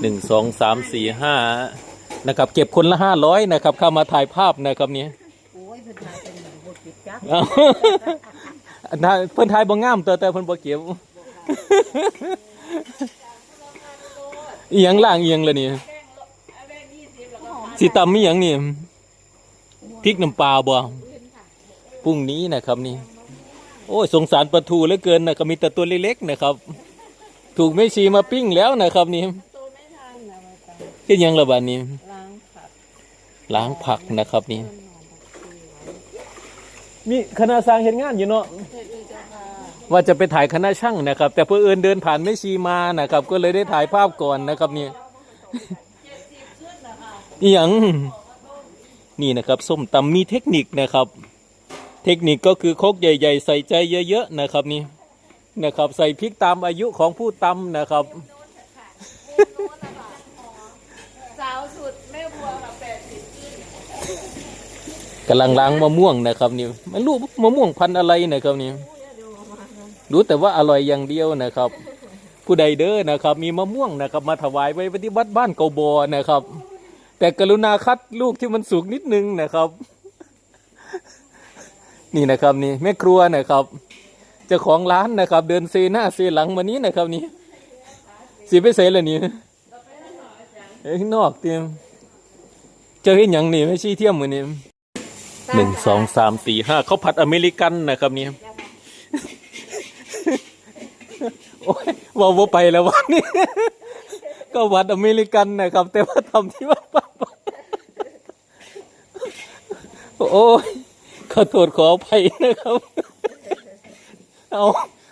หนึ่งสองสามสี่ห้านะครับ เก็บคนละห้าร้อยนะครับ เข้ามาถ่ายภาพนะครับเนี่ยโอ้ยเพิ่นทายเป็นหมูบดปิดจักเอ้าน่าเพิ่นถ่ายบ่งามแต่แต่เพิ่นบ่เก็บอีหยังล่างอีหยังล่ะนี่สิตำมีหยังนี่พริกน้ำปลาบ่พรุ่งนี้นะครับนี่ โอ้ยสงสารปลาทูเหลือเกินนะครับมีแต่ตัวเล็กๆนะครับ ถูกแม่ชีมาปิ้งแล้วนะครับนี่ เฮ็ดหยังละบาดนี้ ล้างผักล้างผักนะครับนี่มีคณะสร้างเห็นงานอยู่เนาะเฮ็ดอีเจ้าค่ะว่าจะไปถ่ายคณะช่างนะครับ แต่เพื่อเอินเดินผ่านไม่ชีมานะครับ ก็เลยได้ถ่ายภาพก่อนนะครับนี่อีหยังนี่นะครับส้มตำมีเทคนิคนะครับ เทคนิคก็คือครกใหญ่ ๆ ใส่ใจเยอะๆนะครับนี่นะครับ ใส่พริกตามอายุของผู้ตำนะครับสาวสุดแม่บัวกับแปดสิบ กำลังล้างมะม่วงนะครับนี่ไม่รู้มะม่วงพันธุ์อะไรนะครับนี่รู้แต่ว่าอร่อยอย่างเดียวนะครับ ผู้ใดเด้อนะครับ มีมะม่วงนะครับ มาถวายไว้ที่วัดบ้านเกาบอนะครับ แต่กรุณาคัดลูกที่มันสุกนิดนึงนะครับ นี่นะครับนี่แม่ครัวนะครับเจ้าของร้านนะครับ เดินเซหน้าเซหลังมานี้นะครับนี่สีไปเสร็จแล้วนี่เอ้ยนอกเตรียมเจอเห็นอย่างนี่ไม่ชี้เที่ยมเหมือนี่ หนึ่งสองสามสี่ห้าเขาวผัดอเมริกันนะครับเนี่ยโอ้ยว่าว่าไปแล้ววันนี้ ก็วัดอเมริกันนะครับ แต่ว่าทำที่ว่าป้าโอ้ยขอโทษขออภัยนะครับ เอา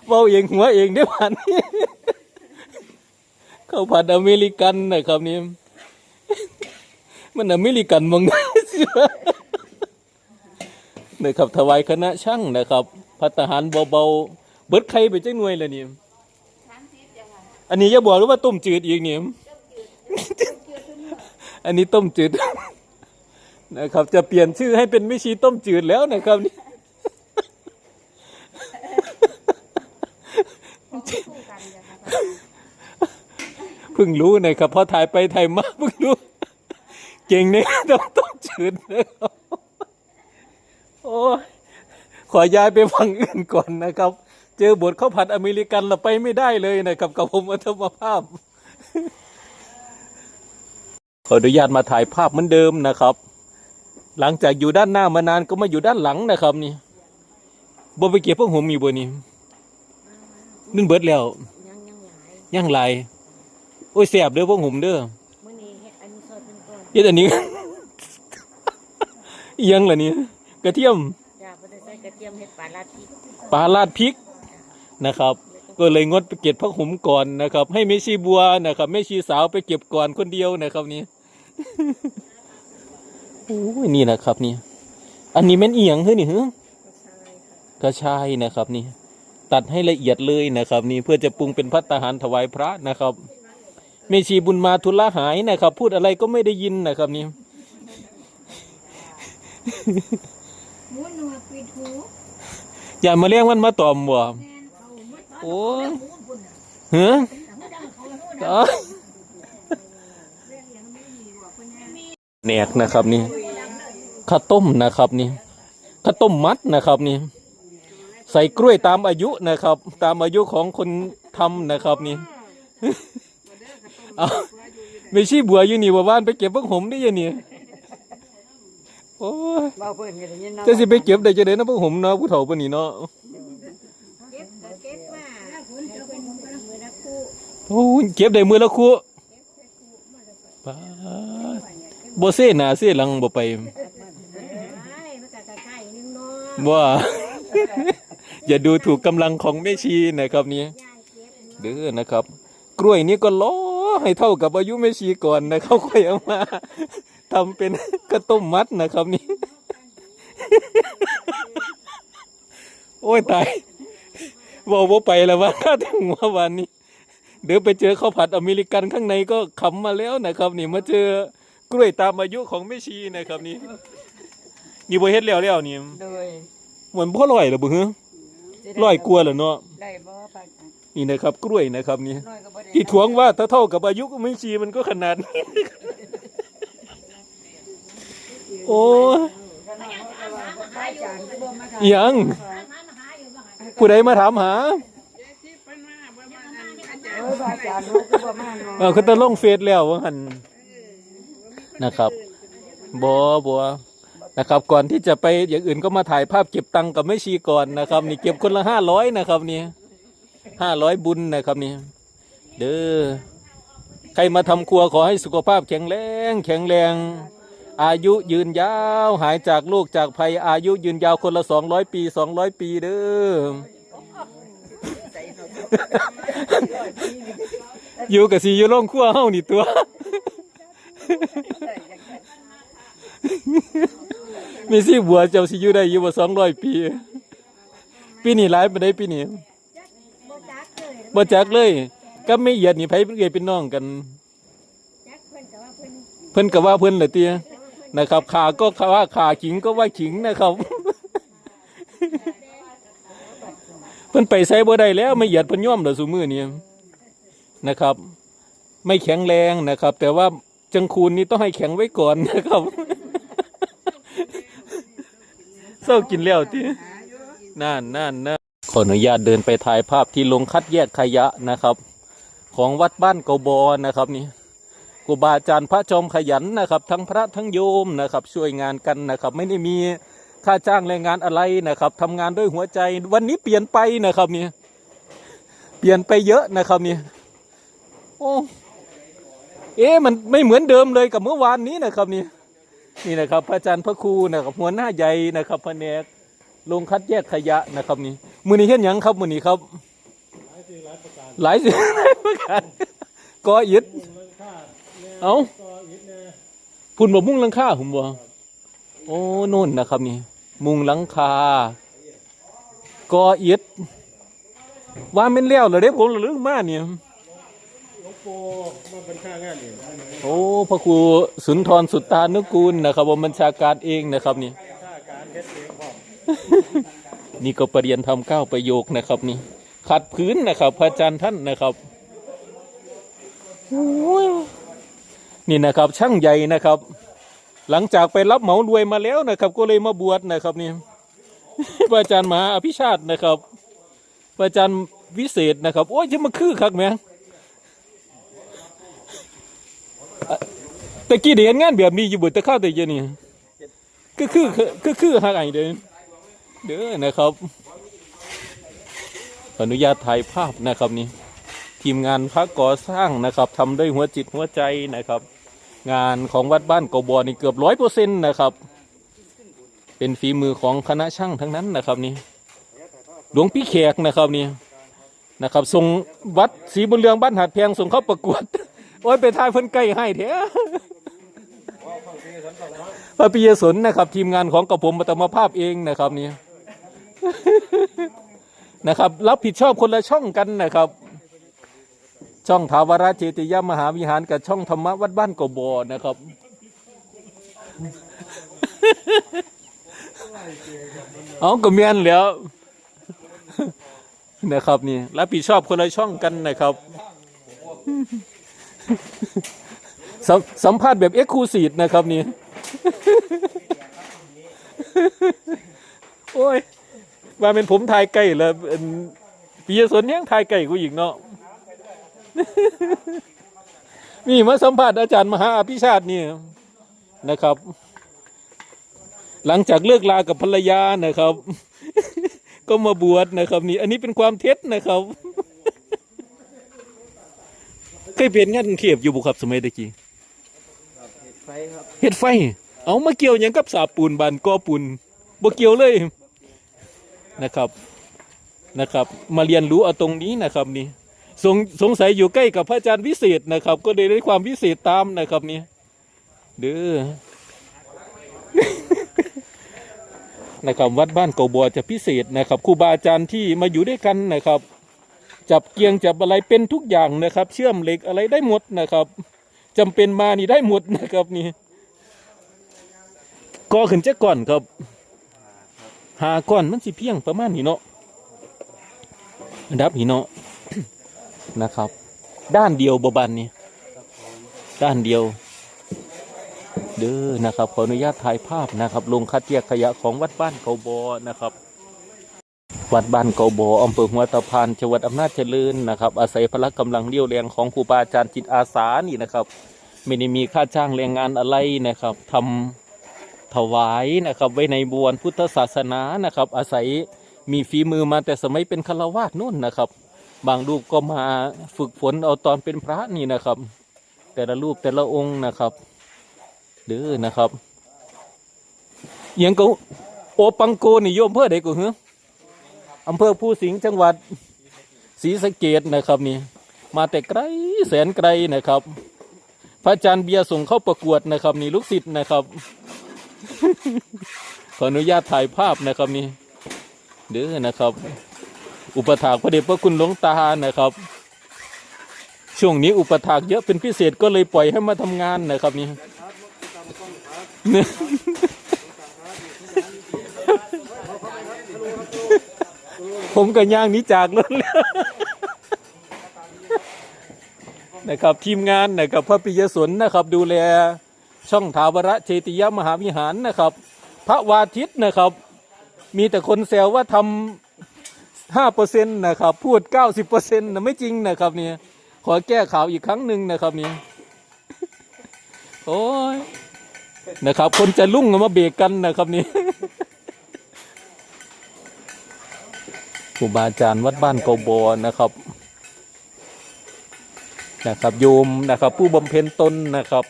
เบาเองหัวเองได้ผ่านนี้ข้าวผัดอเมริกันนะครับนี่มันอเมริกันมองได้สิวะ นะครับถวายคณะช่างนะครับพัฒหารเบาๆเบิดไข่ไปจังหน่วยเลยนี่อันนี้อย่าบอกหรือว่าต้มจืดอีกนี่อันนี้ต้มจืดนะครับ จะเปลี่ยนชื่อให้เป็นไม่ชีต้มจืดแล้วนะครับนี่เพิ่งรู้นะครับพอถ่ายไปถ่ายมาเพิ่งรู้ เก่งเนี่ยต้องต้มจืดนะครับ ขอย้ายไปฝั่งอื่นก่อนนะครับ เจอบทข้าวผัดอเมริกันเราไปไม่ได้เลยนะครับกับผมอัธมภาพ ขออนุญาตมาถ่ายภาพเหมือนเดิมนะครับ หลังจากอยู่ด้านหน้ามานานก็มาอยู่ด้านหลังนะครับ นี่บ่ไปเก็บพวกผมอยู่บนนี้นึ่นเบิดแล้วยังยังหลายย่างไรโอ้ยแสบเด้อพวกผมเด้อมื้อนี้เฮ็ดอันนี้สดเป็นก่อนเฮ็ดอันนี้อิหยังล่ะนี่กระเทียมจ้า บ่ได้ใส่กระเทียมเฮ็ดปลาลาดพริกปลาลาดพริกนะครับ ก็เลยงดไปเก็บผักหุมก่อนนะครับ ให้แม่ชีบัวนะครับแม่ชีสาวไปเก็บก่อนคนเดียวนะครับนี่โอ้ยนี่นะครับนี่อันนี้แม่นเอียงเฮ้ยนี่เฮ้กระชายนะครับนี่ตัดให้ละเอียดเลยนะครับ นี่เพื่อจะปรุงเป็นพัตตาหารถวายพระนะครับแม่ชีบุญมาทุลาหายนะครับ พูดอะไรก็ไม่ได้ยินนะครับนี่ หมูหนูปิดหูอย่ามาเรียกมันมาตอมบ่แม่นเขาหมดโอ้ยหมูพุ่นน่ะเฮ้อเขาดังเขาหูอ๋อแหนกนะครับนี่ข้าวต้มนะครับนี่ข้าวต้มมัดนะครับนี่ใส่กล้วยตามอายุนะครับ ตามอายุของคนทำนะครับนี่เอาไม่ชี้บัวอยู่นี่ว่าบ้านไปเก็บพวกผมได้ยังนี่ โอ้ยบ่เพิ่นก็ได้ยินเนาะจะสิไปเก็บได้จะได้นะพวกผมเนาะผู้เฒ่าปานนี้เนาะเก็บก็เก็บมาให้เพิ่นมือละคู่โอ้ยเก็บได้มือละคู่ป้าดบ่เซ่หน้าเซ่หลังบ่ไปไอ้มันก็ใกล้ๆนึงเนาะว่าอย่าดูถูกกำลังของแม่ชีนะครับนี่ ย่างเก็บเด้อนะครับ กล้วยนี้ก็ล้อให้เท่ากับอายุแม่ชีก่อนนะครับค่อยเอามา ทำเป็นกระต้มมัดนะครับนี่ โอ้ยตายบอกว่าไปแล้วว่าถ้าถึงหัววันนี้ เดี๋ยวไปเจอข้าวผัดอเมริกันข้างในก็ขำมาแล้วนะครับ นี่มาเจอกล้วยตามอายุของแม่ชีนะครับนี่นี่บ่เฮ็ดแล้วแล้วนี่โดยเหมือนพ่อลอยเหรอบึงร้อยกลัวาเหรอเนาะได้บ่ปากนี่นะครับ กล้วยนะครับนี่น้อยก็บ่ได้ที่ทวงว่าถ้าเท่ากับอายุก็ไม่ชีมันก็ขนาดนี้ โอ้ยยังผู้ใดมาถามหาเออพระอจารย์เขาก็บ่มาเนาะลงเฟซแล้วว่าหันนะครับบอบอนะครับ ก่อนที่จะไปอย่างอื่นก็มาถ่ายภาพเก็บตังค์กับแม่ชีก่อนนะครับ นี่เก็บคนละห้าร้อยนะครับนี่ห้าร้อยบุญนะครับนี่เด้อใครมาทำครัวขอให้สุขภาพแข็งแรง แข็งแรง อายุยืนยาวหายจากโรคจากภัย อายุยืนยาวคนละสองร้อยปีสองร้อยปีเด้ออยู่กับสีอยู่โรงครัวเฮานี่ตัว มีสิบัวเจ้าสิอยู่ได้อยู่บ่สองร้อยปี ปีนี้หลายปานใดปีนี้บ่จักเลยบ่จักเลย ก็ไม่เหยียดนี่ไผเป็นเอ่ยเป็นน้องกันจักเพิ่นก็ว่าเพิ่นเพิ่นก็ว่าเพิ่นเหละเตีย นะครับขาก็ว่าขาขิงก็ว่าขิงนะครับ เพิ่นไปใส่บ่ได้แล้วไม่เหยียดเพิ่นย่อมเด้อซุมื้อนี้นะครับ ไม่แข็งแรงนะครับ แต่ว่าจังคูนนี้ต้องให้แข็งไว้ก่อนนะครับเศร้ากินแล้วที่นั่นนั่นนะขออนุญาตเดินไปถ่ายภาพที่โรงคัดแยกขยะนะครับ ของวัดบ้านเกาบอนะครับนี่ รูบาอาจารย์พระจอมขยันนะครับ ทั้งพระทั้งโยมนะครับ ช่วยงานกันนะครับ ไม่ได้มีค่าจ้างแรงงานอะไรนะครับทำงานด้วยหัวใจ วันนี้เปลี่ยนไปนะครับนี่เปลี่ยนไปเยอะนะครับนี่โอ้เอ๊ะมันไม่เหมือนเดิมเลยกับเมื่อวานนี้นะครับนี่นี่นะครับพระอาจารย์พระครูนะครับหัวหน้าใหญ่นะครับแผนกลงคัดแยกขยะนะครับนี่มือนี้เห็นยังครับมือนี้ครับ หลายสิ่งหลายประการก่ออิฐ เอาพุ่นบ่มุงหลังคาผมบ่โอ้โน่นนะครับนี่ มุงหลังคากออิฐว่าเป็นแล้วเหรอเด้ผมระลึกมาเนี่ยโปมาเป็นข้างานนี่โอ้พระครูสุนทรสุตานุกูลนะครับผมบัญชาการเองนะครับนี่นี่ก็ปรริยนทำเก้าประโยคนะครับนี่ขัดพื้นนะครับ พระอาจารย์ท่านนะครับ นี่นะครับ ช่างใหญ่นะครับ หลังจากไปรับเหมารวยมาแล้วนะครับ ก็เลยมาบวชนะครับนี่พระอาจารย์มหาอภิชาตินะครับพระอาจารย์วิเศษนะครับ โอ้ยจะมาคือคักแมอะแต่กี้เดียนงานแบบนี้อยู่บนตะข้าวต่เยอะนี่ก็คือคือคือฮักไอเดินเด้อนะครับออนุญาตถ่ายภาพนะครับนี่ทีมงานพักก่อสร้างนะครับทำด้วยหัวจิตหัวใจนะครับ งานของวัดบ้านกบอนี่เกือบร้อยเปอร์เซ็นต์นะครับ เป็นฝีมือของคณะช่างทั้งนั้นนะครับนี่หลวงพี่แขกนะครับนี่นะครับส่งวัดศรีบุญเรืองบ้านหัดแพงส่งเข้าประกวดโอ้ยไปทายเพิ่นใกล้ให้แท้พระปิยสนนะครับ ทีมงานของกระผมมัตมภาพเองนะครับนี่นะครับ รับผิดชอบคนละช่องกันนะครับ ช่องถาวรเจติยมหาวิหารกับช่องธรรมวัดบ้านกบอนะครับ เอาก็เมียนแล้วนะครับนี่รับผิดชอบคนละช่องกันนะครับ สัมสัมภาษณ์แบบเอ็กซ์คลูซีฟนะครับนี่โอ้ยว่าเป็นผมทายไก่แล้วเอิ่นปียสนยังทายไก่กูอีกเนาะ นี่มาสัมภาษณ์อาจารย์มหาอภิชาตินี่นะครับ หลังจากเลิกลากับภรรยานะครับ ก็มาบวชนะครับ นี่ อันนี้เป็นความเท็จนะครับ เคยเปลี่ยนงานกรุงเทพอยู่บุครับสมัยตะกี้ไฟครับเห็ดไฟ เอามาเกี่ยวหยังกับสาปูนบานกอปูนบ่เกี่ยวเลยนะครับนะครับ มาเรียนรู้เอาตรงนี้นะครับนี่ สงสงสัยอยู่ใกล้กับพระอาจารย์วิเศษนะครับ ก็เลยได้ความวิเศษตามนะครับนี่เด้อนะครับวัดบ้านเกาบัวจะพิเศษนะครับครูบาอาจารย์ที่มาอยู่ด้วยกันนะครับ จับเกียงจับอะไรเป็นทุกอย่างนะครับ เชื่อมเหล็กอะไรได้หมดนะครับจำเป็นมานี่ได้หมดนะครับนี่ก่อขึ้นจะก่อนครับ หาก่อนมันสิเพียงประมาณนี้เนาะอันดับนี้เนาะ นะครับ ด้านเดียวบบันนี่ด้านเดียว เด้อนะครับ ขออนุญาตถ่ายภาพนะครับ ลงคัดแยกขยะของวัดบ้านเกาบอนะครับวัดบ้านเกาบออำเภอหัวตะพานจังหวัดอำนาจเจริญนะครับ อาศัยพละกำลังเลี้ยวแรงของครูบาอาจารย์จิตอาสานี่นะครับ ไม่ได้มีค่าจ้างแรงงานอะไรนะครับทำถวายนะครับไว้ในบวนพุทธศาสนานะครับ อาศัยมีฝีมือมาแต่สมัยเป็นฆราวาสนู่นนะครับ บางรูปก็มาฝึกฝนเอาตอนเป็นพระนี่นะครับ แต่ละรูปแต่ละองค์นะครับเด้อนะครับเอียงก็โอปังโกนิยมเพื่อใดก็เหรออำเภอภูสิงห์จังหวัดศรีสะเกดนะครับนี่ มาแต่ไกลแสนไกลนะครับ พระอาจารย์เบียร์ส่งเข้าประกวดนะครับ นี่ลูกศิษย์นะครับ ขออนุญาตถ่ายภาพนะครับนี่เด้อนะครับ อุปถากพระเดชพระคุณหลวงตานะครับ ช่วงนี้อุปถากเยอะเป็นพิเศษก็เลยปล่อยให้มาทำงานนะครับนี่ผมก็ย่างนี้จากรถแล้วนะครับทีมงานนะครับพระปิยสนนะครับ ดูแลช่องถาวระเจติยมหาวิหารนะครับ พระวาทิตนะครับ มีแต่คนแซวว่าทำ ห้าเปอร์เซ็นต์นะครับ พูดเก้าสิบเปอร์เซ็นต์นะไม่จริงนะครับเนี่ยขอแก้ข่าวอีกครั้งหนึ่งนะครับเนี่ยโอ้ยนะครับ คนจะลุ่งมาเบรกกันนะครับนี่ครูบาอาจารย์วัดบ้านเกาบอนะครับนะครับโยมนะครับ ผู้บำเพ็ญตนนะครับ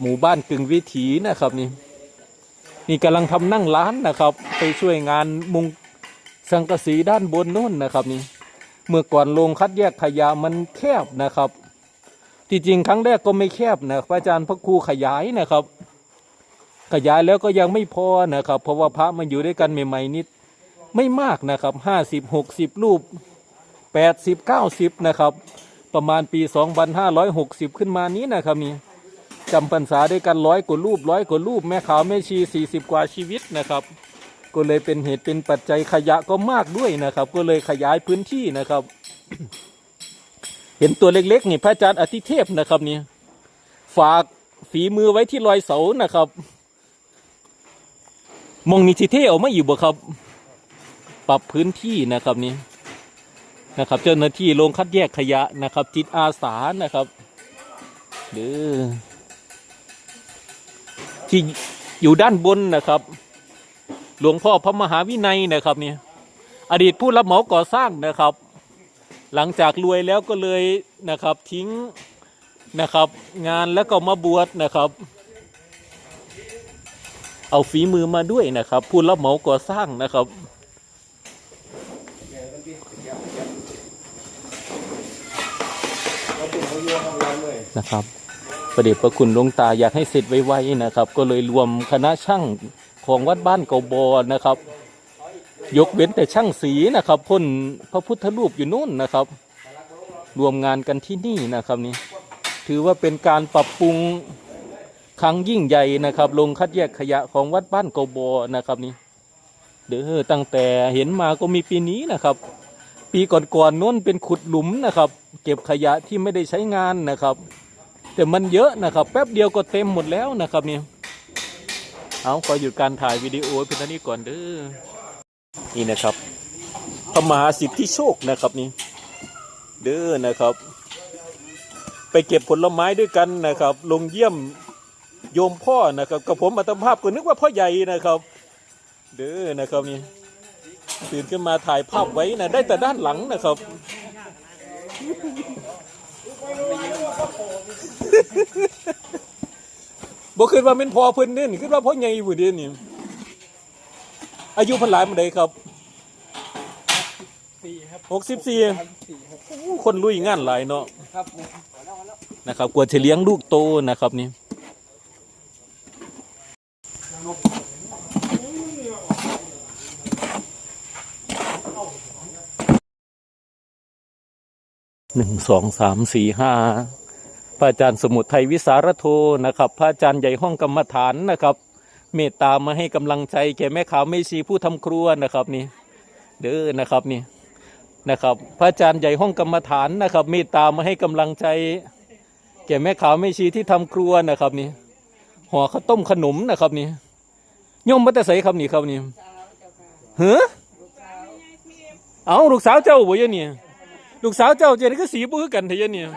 หมู่บ้านกึ่งวิถีนะครับนี่นี่กำลังทำนั่งร้านนะครับ ไปช่วยงานมุง สังกะสีด้านบนโน้นนะครับนี่เมื่อก่อนโรงคัดแยกขยะมันแคบนะครับที่จริงครั้งแรกก็ไม่แคบนะพระอาจารย์พระครูขยายนะครับ ขยายแล้วก็ยังไม่พอนะครับ เพราะว่าพระมันอยู่ด้วยกันใหม่ๆนิดไม่มากนะครับห้าสิบหกสิบรูปแปดสิบเก้าสิบนะครับ ประมาณปี2560ขึ้นมานี้นะครับนี่จำพรรษาด้วยกันร้อยกว่ารูปร้อยกว่ารูปแม่ขาวแม่ชี40กว่าชีวิตนะครับ ก็เลยเป็นเหตุเป็นปัจจัยขยะก็มากด้วยนะครับ ก็เลยขยายพื้นที่นะครับ เห็นตัวเล็กๆนี่พระอาจารย์อธิเทพนะครับนี่ฝากฝีมือไว้ที่รอยเสานะครับมองนิชิเทออกมาอยู่บ่ครับ ปรับพื้นที่นะครับนี่นะครับ เจ้าหน้าที่โรงคัดแยกขยะนะครับ จิตอาสานะครับหรือที่อยู่ด้านบนนะครับ หลวงพ่อพระมหาวินัยนะครับเนี่ยอดีตผู้รับเหมาก่อสร้างนะครับ หลังจากรวยแล้วก็เลยนะครับทิ้งนะครับงานแล้วก็มาบวชนะครับ เอาฝีมือมาด้วยนะครับ ผู้รับเหมาก่อสร้างนะครับนะครับประเดชพระคุณหลวงตาอยากให้เสร็จไวๆนะครับ ก็เลยรวมคณะช่าง ของวัดบ้านเกาบอนะครับ ยกเว้นแต่ช่างสีนะครับพ่นพระพุทธรูปอยู่นู่นนะครับ รวมงานกันที่นี่นะครับนี่ถือว่าเป็นการปรับปรุงครั้งยิ่งใหญ่นะครับลงคัดแยกขยะของวัดบ้านเกาบอนะครับนี่เด้อตั้งแต่เห็นมาก็มีปีนี้นะครับ ปีก่อนๆน้นเป็นขุดหลุมนะครับ เก็บขยะที่ไม่ได้ใช้งานนะครับ แต่มันเยอะนะครับ แป๊บเดียวก็เต็มหมดแล้วนะครับนี่ เอาขอหยุดการถ่ายวิดีโอเพียงเท่านี้ก่อนเด้อนี่นะครับพระมหาสิทธิโชคนะครับนี่ เด้อนะครับ ไปเก็บผลไม้ด้วยกันนะครับ ลงเยี่ยมโยมพ่อนะครับกับผมอัตภาพก็นึกว่าพ่อใหญ่นะครับ เด้อนะครับนี่ตื่นขึ้นมาถ่ายภาพไว้นะได้แต่ด้านหลังนะครับ บอกขึ้นว่าเป็นพอเพิ่นเด่นขึ้นว่าพ่อใหญ่ผู้เด่นนี่ อายุเพันหลายมันใดครับหกสิบสี่คนลุยงานหลายเนาะนะครับกว่าจะเลี้ยงลูกโตนะครับนี่หนึ่งสองสามสี่ห้า พระอาจารย์สมุทรไทยวิสารโทนะครับพระอาจารย์ใหญ่ห้องกรรมฐานนะครับ เมตตามาให้กำลังใจแก่แม่ขาวแม่ชีผู้ทำครัวนะครับนี่เด้อนะครับนี่นะครับ พระอาจารย์ใหญ่ห้องกรรมฐานนะครับ เมตตามาให้กำลังใจ แก่แม่ขาวแม่ชีที่ทำครัวนะครับนี่ห่อข้าวต้มขนมนะครับนี่โยมมาแต่ใส่ครับนี่ครับนี่เฮ้อเอาลูกสาวเจ้าบ่ยเนี่ยลูกสาวเจ้าเจนี่ก็สีบื้อกันเถอะยเนี่ย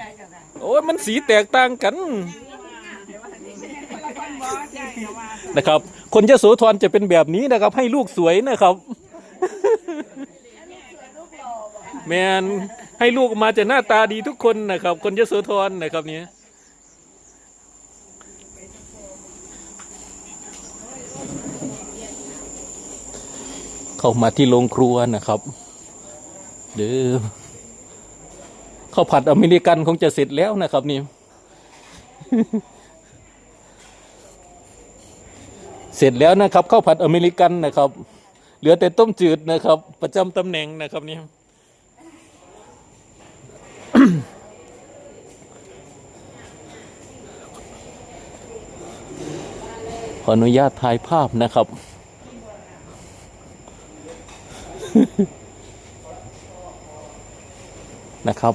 เป็นยังไงจ้ะค่ะโอ้ยมันสีแตกต่างกันนะครับ คนยโสธรจะเป็นแบบนี้นะครับ ให้ลูกสวยนะครับ แมนให้ลูกออกมาจะหน้าตาดีทุกคนนะครับ คนยโสธรนะครับเนี้เข้ามาที่โรงครัวนะครับ เด้อ ข้าวผัดอเมริกันคงจะเสร็จแล้วนะครับนี่ เสร็จแล้วนะครับข้าวผัดอเมริกันนะครับ เหลือแต่ต้มจืดนะครับ ประจำตำแหน่งนะครับนี่ขออนุญาตถ่ายภาพนะครับ นะครับ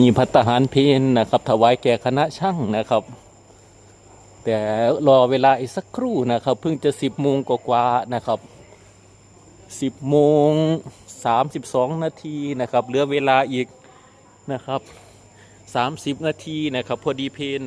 มีพัตตาหารเพนนะครับถวายแก่คณะช่างนะครับ แต่รอเวลาอีกสักครู่นะครับ เพิ่งจะสิบโมงกว่าๆนะครับสิบโมงสามสิบสองนาทีนะครับเหลือเวลาอีกนะครับสามสิบนาทีนะครับ พอดีเพน